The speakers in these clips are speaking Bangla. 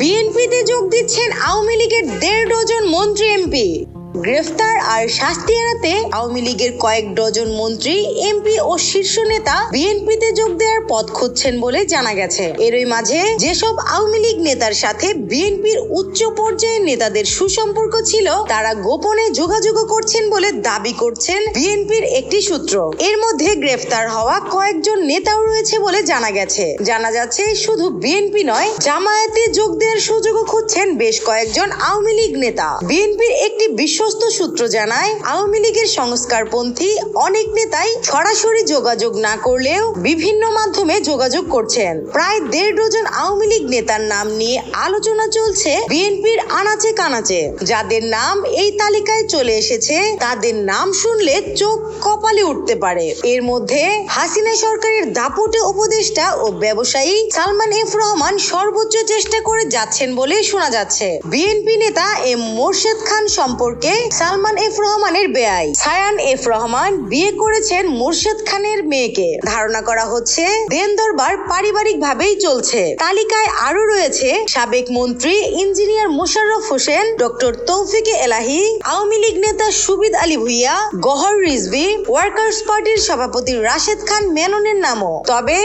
বিএনপিতে যোগ দিচ্ছেন আওয়ামী লীগের দেড় ডজন মন্ত্রী এমপি। গ্রেফতার আর শাস্তি এড়াতে আওয়ামী লীগের কয়েক ডজন মন্ত্রী, এমপি ও শীর্ষ নেতা বিএনপিতে যোগ দেওয়ার পথ খুঁজছেন বলে জানা গেছে। এরই মাঝে যেসব আওয়ামী লীগ নেতার সাথে বিএনপির উচ্চ পর্যায়ের নেতাদের সুসম্পর্ক ছিল, তারা গোপনে যোগাযোগ করছেন বলে দাবি করছেন বিএনপির একটি সূত্র। এর মধ্যে গ্রেফতার হওয়া কয়েকজন নেতাও রয়েছে বলে জানা গেছে। জানা যাচ্ছে, শুধু বিএনপি নয়, জামায়াতে যোগ দেওয়ার সুযোগও খুঁজছেন বেশ কয়েকজন আওয়ামী লীগ নেতা। বিএনপির একটি বিশ্বস্ত সূত্র জানায়, আওয়ামী লীগের সংস্কারপন্থী অনেক নেতাই সরাসরি যোগাযোগ না করলেও বিভিন্ন মাধ্যমে যোগাযোগ করছেন। প্রায় দেড় ডজন আওয়ামী লীগ নেতার নাম নিয়ে আলোচনা চলছে বিএনপির আনাচে কানাচে। যাদের নাম এই তালিকায় চলে এসেছে, তাদের নাম শুনলে চোখ কপালে উঠতে পারে। এর মধ্যে হাসিনা সরকারের দাপুটে উপদেষ্টা ও ব্যবসায়ী সালমান এফ রহমান সর্বোচ্চ চেষ্টা করে যাচ্ছেন বলে শোনা যাচ্ছে। বিএনপি নেতা এম মোর্শেদ খান সম্পর্কে সালমান এফ রহমানের বেয়াই সায়ান এফ রহমান বিয়ে করেছেন মোর্শেদ খানের মেয়েকে। ধারণা করা হচ্ছে, দেন দরবার পারিবারিক ভাবেই চলছে। তালিকায় আরও রয়েছে, সাবেক মন্ত্রী ইঞ্জিনিয়ার মোশাররফ হোসেন, ডক্টর তৌফিকে এলাহি, আওয়ামী লীগ নেতা সুবিদ আলী ভুইয়া, গহর রিজভি, ওয়ার্কার্স পার্টির সভাপতি রাশেদ খান মেননের নামও। তবে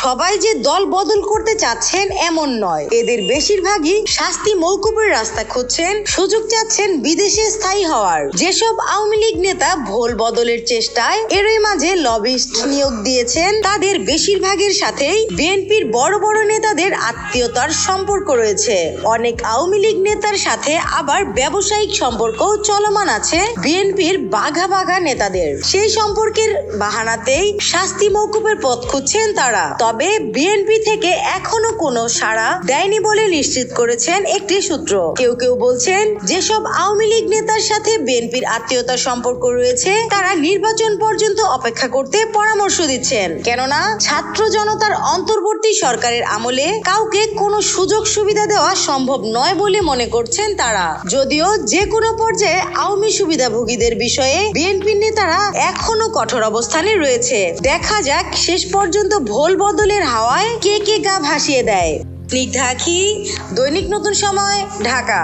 সবাই যে দল বদল করতে চাচ্ছেন এমন নয়। এদের বেশিরভাগই শাস্তি মৌকুবের রাস্তা খুঁজছেন, সুযোগ চাচ্ছেন বিদেশে স্থায়ী হওয়ার। যেসব আওয়ামী লীগ নেতা ভোল বদলের চেষ্টায়, এরই মাঝে লবিস্ট নিয়োগ দিয়েছেন। তাদের বেশিরভাগের সাথেই বিএনপির বড় বড় নেতাদের আত্মীয়তার সম্পর্ক রয়েছে। অনেক আওয়ামী লীগ নেতার সাথে আবার ব্যবসায়িক সম্পর্ক চলমান আছে বিএনপির বাঘা বাঘা নেতাদের। সেই সম্পর্কের বাহানাতেই শাস্তি মৌকুবের পথ খুঁজছেন তারা। তবে বিএনপি থেকে এখনও কোনো সাড়া দেয়নি বলে নিশ্চিত করেছেন একটি সূত্র। কেউ কেউ বলছেন, যেসব আওয়ামী লীগ নেতার সাথে বিএনপির আত্মীয়তার সম্পর্ক রয়েছে, তারা নির্বাচন পর্যন্ত অপেক্ষা করতে পরামর্শ দিচ্ছেন। কেননা, ছাত্র জনতার অন্তর্বর্তী সরকারের আমলে কাউকে কোনো সুযোগ সুবিধা দেওয়া সম্ভব নয় বলে মনে করছেন তারা। যদিও যে কোনো পর্যায়ে আওয়ামী সুবিধাভোগীদের বিষয়ে বিএনপি নেতারা এখনও কঠোর অবস্থানে রয়েছে। দেখা যাক শেষ পর্যন্ত ভোল বদলের হাওয়ায় কে কে গা ভাসিয়ে দেয়। স্নিগ্ধা দৈনিক নতুন সময়, ঢাকা।